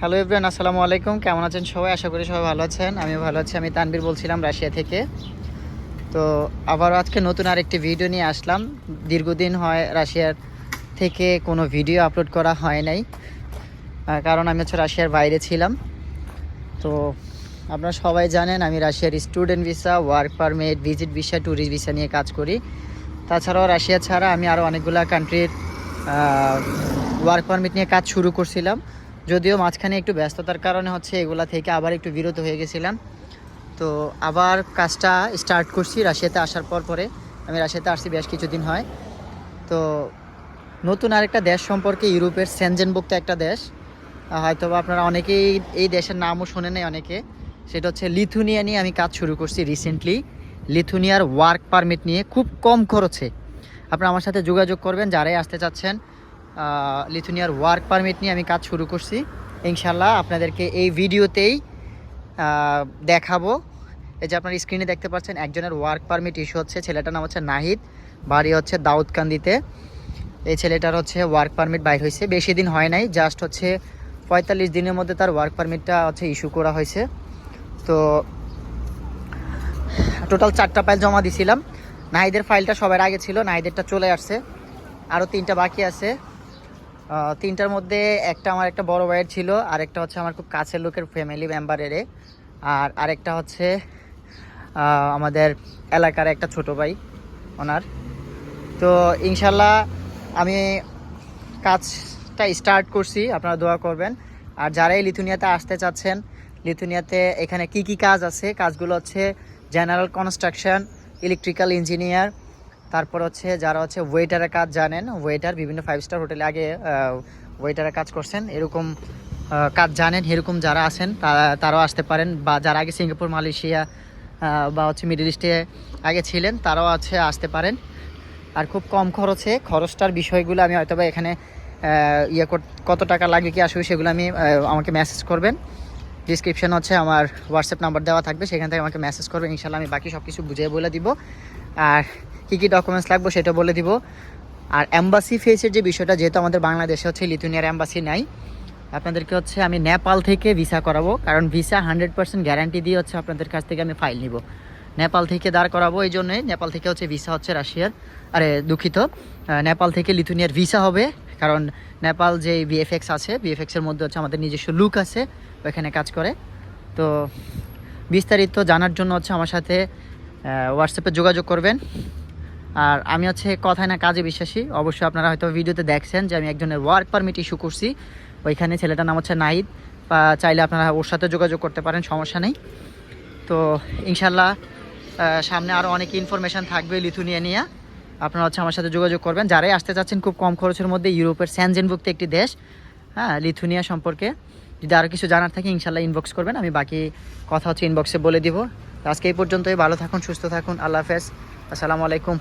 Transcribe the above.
Hello everyone আসসালামু আলাইকুম কেমন আছেন সবাই? আশা করি সবাই ভালো আছেন। আমি ভালো আছি। আমি তানবীর বলছিলাম রাশিয়া থেকে। তো আবার আজকে নতুন আরেকটি ভিডিও নিয়ে আসলাম। দীর্ঘদিন হয় রাশিয়ার থেকে কোনো ভিডিও আপলোড করা হয় নাই। কারণ আমি হচ্ছে রাশিয়ার বাইরে ছিলাম। তো আপনারা সবাই জানেন, আমি রাশিয়ার student visa work permit visit visa tourist visa নিয়ে কাজ করি। তাছাড়াও রাশিয়া ছাড়া আমি আরও অনেকগুলো কান্ট্রির ওয়ার্ক পারমিট নিয়ে কাজ শুরু করছিলাম। যদিও মাঝখানে একটু ব্যস্ততার কারণে হচ্ছে এগুলা থেকে আবার একটু বিরত হয়ে গেছিলাম। তো আবার কাজটা স্টার্ট করছি রাশিয়াতে আসার পর পরে। আমি রাশিয়াতে আসছি বেশ কিছুদিন হয়। তো নতুন আরেকটা দেশ সম্পর্কে ইউরোপের সেনজেনভুক্ত একটা দেশ। হয়তো আপনারা অনেকেই এই দেশের নামও শোনে নাই অনেকে। সেটা হচ্ছে লিথুনিয়া নিয়ে আমি কাজ শুরু করছি রিসেন্টলি লিথুনিয়ার ওয়ার্ক পারমিট নিয়ে খুব কম খরচে। আপনারা আমার সাথে যোগাযোগ করবেন, যারাই আসতে চাচ্ছেন। লিথুনিয়ার ওয়ার্ক পারমিট নিয়ে আমি কাজ শুরু করছি। ইনশাল্লাহ আপনাদেরকে এই ভিডিওতেই দেখাবো। এই যে আপনার স্ক্রিনে দেখতে পাচ্ছেন, একজনের ওয়ার্ক পারমিট ইস্যু হচ্ছে। ছেলেটার নাম হচ্ছে নাহিদ, বাড়ি হচ্ছে দাউদকান্দিতে। এই ছেলেটার হচ্ছে ওয়ার্ক পারমিট বাইর হয়েছে। বেশি দিন হয় নাই জাস্ট হচ্ছে পঁয়তাল্লিশ দিনের মধ্যে তার ওয়ার্ক পারমিটটা হচ্ছে ইস্যু করা হয়েছে। তো টোটাল চারটা ফাইল জমা দিছিলাম। নাহিদের ফাইলটা সবার আগে ছিল, নাহিদেরটা চলে আসছে। আরও তিনটা বাকি আছে। তিনটার মধ্যে একটা আমার একটা বড় ভাইয়ের ছিল আর একটা হচ্ছে আমার খুব কাছের লোকের ফ্যামিলি মেম্বারের আর আরেকটা হচ্ছে আমাদের এলাকার একটা ছোট ভাই ওনার। তো ইনশাল্লাহ আমি কাজটা স্টার্ট করছি, আপনারা দোয়া করবেন। আর যারাই লিথুনিয়াতে আসতে চাচ্ছেন, লিথুনিয়াতে এখানে কি কি কাজ আছে? কাজগুলো হচ্ছে জেনারেল কনস্ট্রাকশন ইলেকট্রিক্যাল ইঞ্জিনিয়ার তারপর হচ্ছে যারা হচ্ছে ওয়েটারের কাজ জানেন ওয়েটার বিভিন্ন ফাইভ স্টার হোটেলে আগে ওয়েটারের কাজ করছেন। এরকম কাজ জানেন, এরকম যারা আছেন, তারা, তারাও আসতে পারেন। বা যারা আগে সিঙ্গাপুর, মালয়েশিয়া বা হচ্ছে মিডল ইস্টে আগে ছিলেন, তারাও আছে, আসতে পারেন। আর খুব কম খরচে, খরচটার বিষয়গুলো আমি হয়তো বা এখানে ইয়ে কত টাকা লাগবে কি আসবে সেগুলো আমি আমাকে মেসেজ করবেন। ডিসক্রিপশন হচ্ছে আমার হোয়াটসঅ্যাপ নাম্বার দেওয়া থাকবে, সেখান থেকে আমাকে মেসেজ করবেন। ইনশাল্লাহ আমি বাকি সব কিছু বুঝিয়ে বলে দিব। আর কী কী ডকুমেন্টস লাগবে সেটা বলে দিব। আর অ্যাম্বাসি ফেসের যে বিষয়টা, যেহেতু আমাদের বাংলাদেশে হচ্ছে লিথুনিয়ার অ্যাম্বাসি নাই, আপনাদেরকে হচ্ছে আমি নেপাল থেকে ভিসা করাবো। কারণ ভিসা হান্ড্রেড পার্সেন্ট গ্যারান্টি দিয়ে হচ্ছে আপনাদের কাছ থেকে আমি ফাইল নিব। নেপাল থেকে দাঁড় করাবো এই জন্যই নেপাল থেকে হচ্ছে ভিসা হচ্ছে রাশিয়ার। আরে, দুঃখিত। নেপাল থেকে লিথুনিয়ার ভিসা হবে। কারণ নেপাল যে বিএফএক্স আছে বিএফএক্সের মধ্যে হচ্ছে আমাদের নিজস্ব লুক আছে ওখানে কাজ করে। তো বিস্তারিত জানার জন্য হচ্ছে আমার সাথে হোয়াটসঅ্যাপে যোগাযোগ করবেন। আর আমি হচ্ছে কথায় না কাজে বিশ্বাসী। অবশ্যই আপনারা হয়তো ভিডিওতে দেখছেন যে আমি একজনের ওয়ার্ক পারমিট ইস্যু করছি। ওইখানে ছেলেটার নাম হচ্ছে নাহিদ। বা চাইলে আপনারা ওর সাথে যোগাযোগ করতে পারেন, সমস্যা নেই। তো ইনশাল্লাহ সামনে আরও অনেক ইনফরমেশান থাকবে লিথুনিয়া নিয়ে। আপনারা হচ্ছে আমার সাথে যোগাযোগ করবেন। যারাই আসতে চাচ্ছেন খুব কম খরচের মধ্যে ইউরোপের স্যানজেনভুক্ত একটি দেশ হ্যাঁ লিথুনিয়া সম্পর্কে। যদি আরও কিছু জানার থাকে ইনশাল্লাহ ইনবক্স করবেন। আমি বাকি কথা হচ্ছে ইনবক্সে বলে দিব। আজকে এই পর্যন্তই। ভালো থাকুন, সুস্থ থাকুন। আল্লাহ হাফেজ। আসসালামু আলাইকুম।